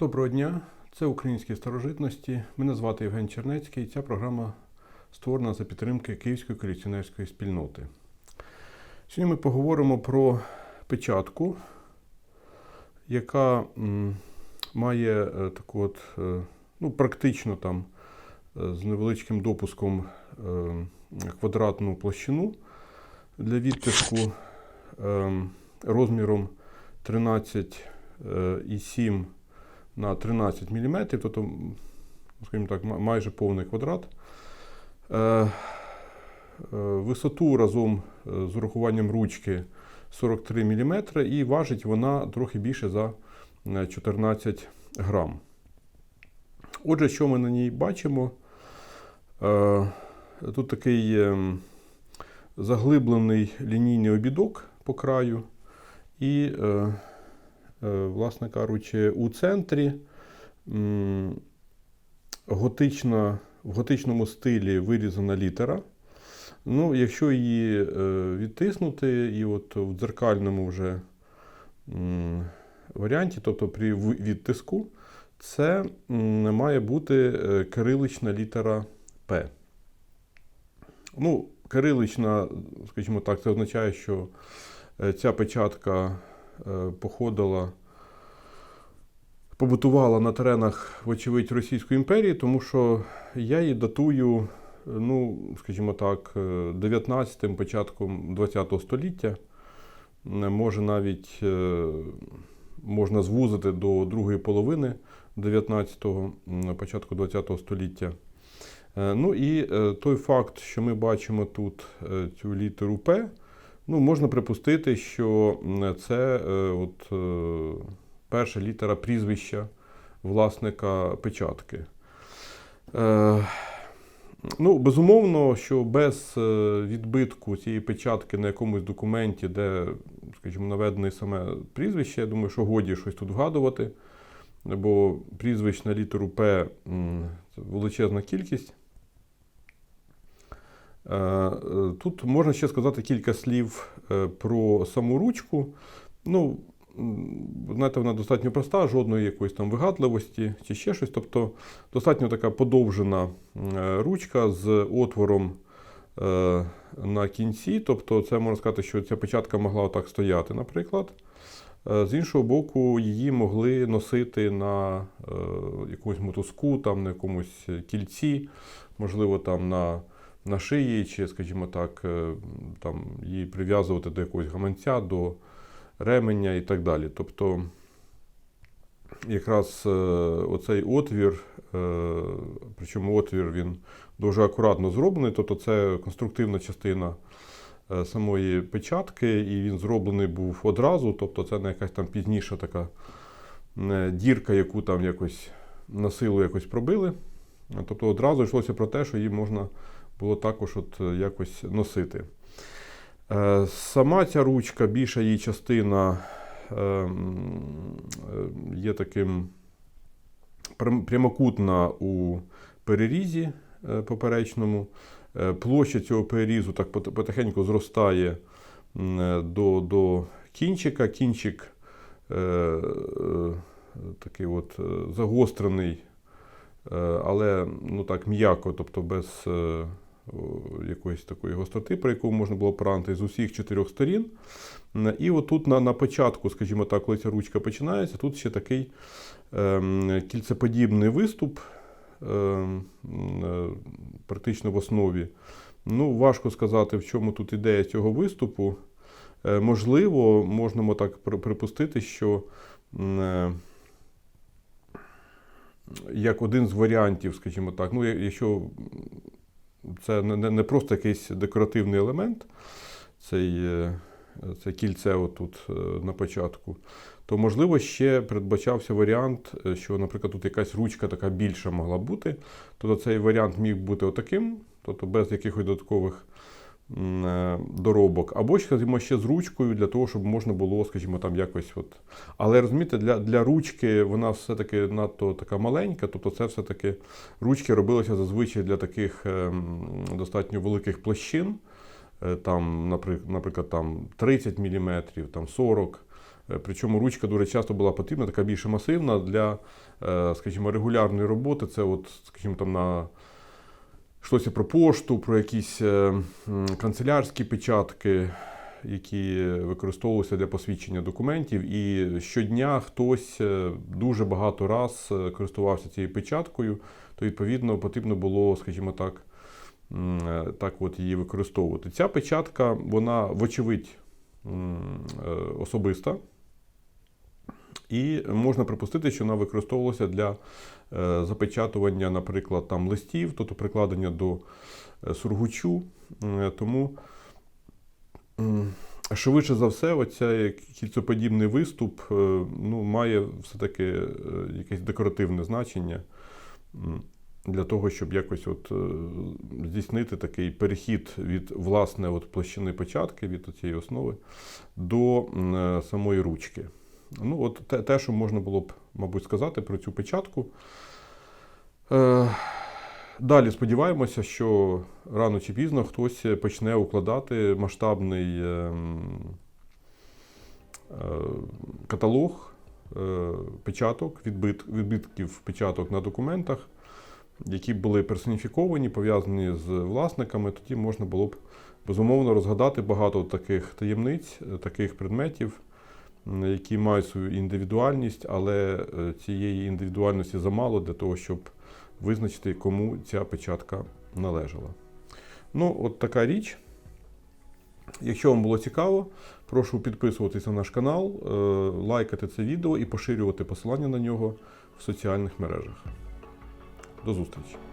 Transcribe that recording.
Доброго дня, це українські старожитності. Мене звати Євген Чернецький. Ця програма створена за підтримки Київської колекціонерської спільноти. Сьогодні ми поговоримо про печатку, яка має е, таку от, е, ну, практично там е, з невеличким допуском квадратну площину для відтиску е, розміром 13,7 на 13 мм, тобто, скажімо так, майже повний квадрат. Е, е, Висоту разом е, з урахуванням ручки 43 мм і важить вона трохи більше за е, 14 грам. Отже, що ми на ній бачимо? Тут такий заглиблений лінійний обідок по краю. І, власне кажучи, у центрі готична, в готичному стилі вирізана літера. Ну, якщо її е, відтиснути, і от в дзеркальному вже варіанті, тобто при відтиску, це має бути е, кирилична літера П. Ну, кирилична, скажімо так, це означає, що е, ця печатка е, походила, побутувала на теренах, вочевидь, Російської імперії, тому що я її датую, е, ну, скажімо так, 19-м, початком 20 століття. Може навіть е, можна звузити до другої половини 19-го, початку 20 століття. Е, Ну і е, той факт, що ми бачимо тут е, цю літеру П, ну, можна припустити, що це е, от, е, перша літера прізвища власника печатки. Е, Ну, безумовно, що без відбитку цієї печатки на якомусь документі, де, скажімо, наведене саме прізвище, я думаю, що годі щось тут вгадувати, бо прізвищ на літеру П це величезна кількість. Е, е, Тут можна ще сказати кілька слів е, про саму ручку. Ну, знаєте, вона достатньо проста, жодної якоїсь там вигадливості чи ще щось. Тобто достатньо така подовжена ручка з отвором на кінці. Тобто, це можна сказати, що ця печатка могла отак стояти, наприклад. З іншого боку, її могли носити на якомусь мотузку, там, на якомусь кільці, можливо, там на, на шиї, чи, скажімо так, е, там, її прив'язувати до якогось гаманця, до ременя і так далі. Тобто, якраз е, оцей отвір, е, причому отвір він дуже акуратно зроблений, тобто це конструктивна частина самої печатки, і він зроблений був одразу, тобто це не якась там пізніша така дірка, яку там якось на силу якось пробили. Тобто одразу йшлося про те, що її можна було також от е, якось носити. Е, Сама ця ручка, більша її частина е, є таким прямокутна у перерізі поперечному. Площа цього перерізу так потихеньку зростає до, до кінчика. Кінчик такий от загострений, але ну так м'яко, тобто без якоїсь такої гостроти, про яку можна було поранити з усіх чотирьох сторін. І отут на, на початку, скажімо так, коли ця ручка починається, тут ще такий ем, кільцеподібний виступ, ем, е, практично в основі. Ну, важко сказати, в чому тут ідея цього виступу. Е, Можливо, можемо так припустити, що е, як один з варіантів, скажімо так, ну, якщо це не, просто якийсь декоративний елемент, цей, е, це кільце отут е, на початку, то можливо ще передбачався варіант, е, що, наприклад, тут якась ручка така більша могла бути. Тобто цей варіант міг бути отаким, тобто без якихось додаткових доробок, або скажімо, ще з ручкою для того, щоб можна було, скажімо, там якось. От. Але розумієте, для, для ручки вона все-таки надто така маленька, тобто це все-таки ручки робилися зазвичай для таких ем, достатньо великих площин. Е, Там, наприклад, там 30 мм, там 40 Е, Причому ручка дуже часто була потрібна, така більше масивна для, е, скажімо, регулярної роботи. Це, от, скажімо, там на йшлося про пошту, про якісь е, канцелярські печатки, які використовувалися для посвідчення документів. І щодня хтось е, дуже багато раз е, користувався цією печаткою, то відповідно потрібно було, скажімо так, так от її використовувати. Ця печатка, вона, вочевидь, особиста. І можна припустити, що вона використовувалася для е, запечатування, наприклад, там листів, тобто прикладення до е, сургучу. Тому швидше за все, оця кільцеподібний виступ е, ну, має все-таки якесь декоративне значення для того, щоб якось от, здійснити такий перехід від власне от площини початки, від цієї основи до самої ручки. Ну, от те, те, що можна було б, мабуть, сказати про цю печатку. Е, далі сподіваємося, що рано чи пізно хтось почне укладати масштабний ем, е, каталог е, печаток, відбит, відбитків печаток на документах, які були персоніфіковані, пов'язані з власниками. Тоді можна було б безумовно розгадати багато таких таємниць, е, таких предметів які мають свою індивідуальність, але е, цієї індивідуальності замало для того, щоб визначити, кому ця печатка належала. Ну, от така річ. Якщо вам було цікаво, прошу підписуватись на наш канал, е, лайкати це відео і поширювати посилання на нього в соціальних мережах. До зустрічі!